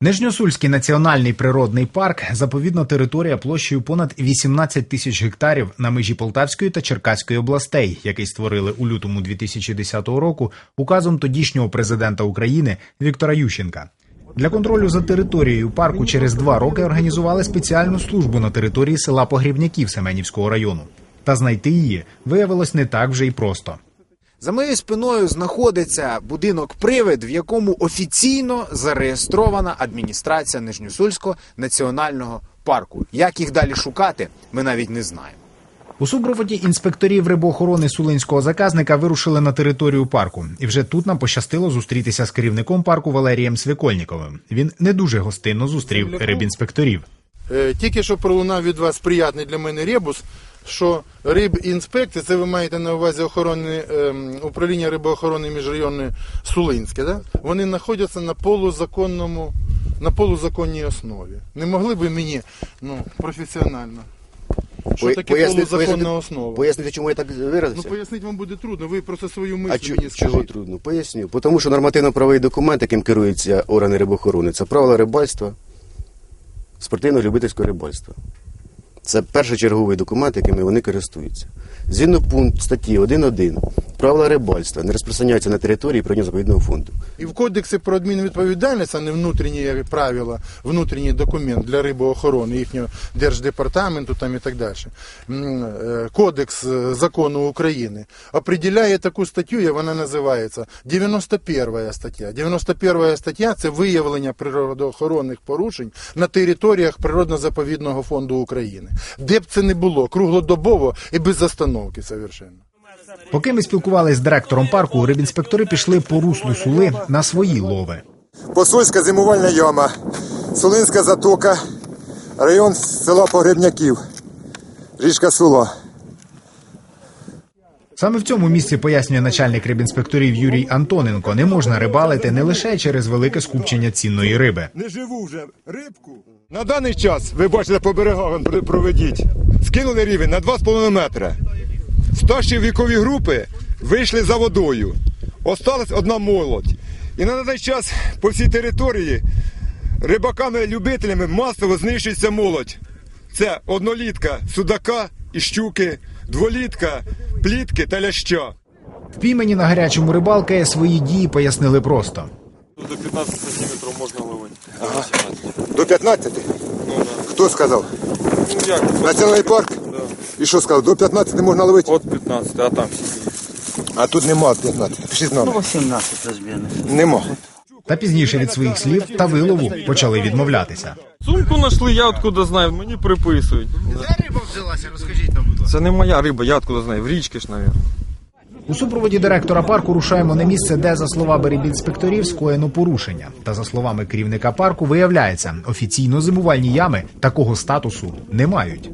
Нижньосульський національний природний парк заповідна територія площею понад 18 тисяч гектарів на межі Полтавської та Черкаської областей, який створили у лютому 2010 року указом тодішнього президента України Віктора Ющенка. Для контролю за територією парку через два роки організували спеціальну службу на території села Погрібняків Семенівського району. Та знайти її виявилось не так вже й просто. За моєю спиною знаходиться будинок привид, в якому офіційно зареєстрована адміністрація Нижньосульського національного парку. Як їх далі шукати, ми навіть не знаємо. У супроводі інспекторів рибоохорони сулинського заказника вирушили на територію парку, і вже тут нам пощастило зустрітися з керівником парку Валерієм Свикольніковим. Він не дуже гостинно зустрів рибінспекторів. Е, Тільки що пролунав від вас приятний для мене ребус, що рибінспекція, це ви маєте на увазі охорони, ем, управління рибоохорони міжрайонної Сулинське, да? вони знаходяться на полузаконному, на полузаконній основі. Не могли би мені ну, професіонально? Що Пое- таке поясни- полузаконна поясни- основа? Пояснити, чому я так Ну виразився? пояснити вам буде трудно, ви просто свою а мисль чо- мені чого скажіть. трудно? Поясню. Тому що нормативно-правовий документ, яким керуються органи рибоохорони, це правила рибальства, спортивно-любительського рибальства. Це першочерговий документ, якими вони користуються. Згідно пункт статті 1.1 правила рибальства не розпространяються на території природньо заповідного фонду. І в кодексі про адмінвідповідальність, а не внутрішні правила, внутрішній документ для рибоохорони їхнього держдепартаменту там і так далі. Е, Кодекс е, закону України определяє таку статтю, і вона називається 91 стаття. 91 стаття це виявлення природоохоронних порушень на територіях природно-заповідного фонду України. Де б це не було, круглодобово і без застановки совершенно. Поки ми спілкувалися з директором парку, рибінспектори пішли по руслу сули на свої лови. Посольська зимувальна яма, Сулинська затока, район села Погребняків, річка Сула. Саме в цьому місці пояснює начальник рибінспекторів Юрій Антоненко. Не можна рибалити не лише через велике скупчення цінної риби. не живу вже рибку. На даний час, ви бачите, по берегах проведіть, скинули рівень на 2,5 метри. Старші вікові групи вийшли за водою. Осталась одна молодь. І на даний час по всій території рибаками-любителями масово знищується молодь. Це однолітка судака і щуки, дволітка, плітки та ляща. Впіймані на гарячому рибалки свої дії пояснили просто. До 15 сантиметров можно ловить. До 15? Хто сказав? Ну як? Національний парк? І що сказав? До 15 можна ловити? От 15, а там скільки? А тут нема 15. Пишіть нам. 18 розбірних. Нема. Та пізніше від своїх слів та вилову почали відмовлятися. Сумку знайшли, я откуда знаю, мені приписують. Де риба взялася? Розкажіть нам, будь ласка. Це не моя риба, я откуда знаю, в річки ж, навіть. У супроводі директора парку рушаємо на місце, де, за словами рибінспекторів, скоєно порушення. Та за словами керівника парку, виявляється, офіційно зимувальні ями такого статусу не мають.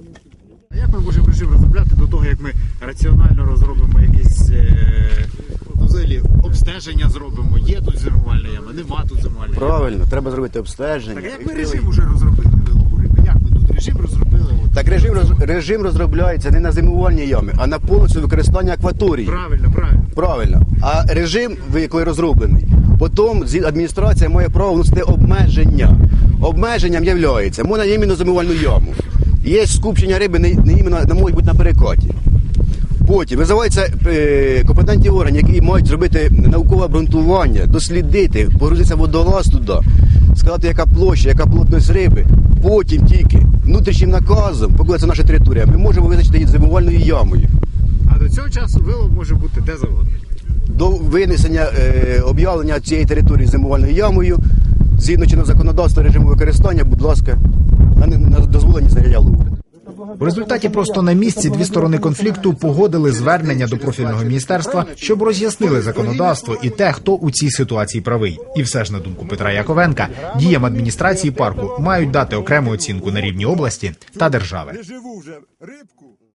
Ми можемо режим розробляти до того, як ми раціонально розробимо якесь е, ну, взагалі обстеження зробимо? Є тут зимувальна яма, нема тут ями. Правильно, треба зробити обстеження. Так а як ми режим уже розробили вилову риби? Як ми тут режим розробили? От, Так режим, роз- режим розробляється не на зимувальні ями, а на повністю використання акваторії. Правильно, правильно. Правильно. А режим, ви- який розроблений, потім зі- адміністрація має право вносити обмеження. Обмеженням являється, можна іменно замивальну яму. Є скупчення риби не, не іменно, не можуть бути на перекаті. Потім визиваються е, компетентні органи, які мають зробити наукове обґрунтування, дослідити, погрузитися водолаз туди, сказати, яка площа, яка плотність риби. Потім тільки внутрішнім наказом, поки це наша територія, ми можемо визначити її зимувальною ямою. А до цього часу вилов може бути де завгодно. до винесення е, об'явлення цієї території зимувальною ямою, згідно чинного законодавства режиму використання, будь ласка, на, на дозволені знаряддя лову. У результаті просто на місці дві сторони конфлікту погодили звернення до профільного міністерства, щоб роз'яснили законодавство і те, хто у цій ситуації правий. І все ж на думку Петра Яковенка, діям адміністрації парку мають дати окрему оцінку на рівні області та держави.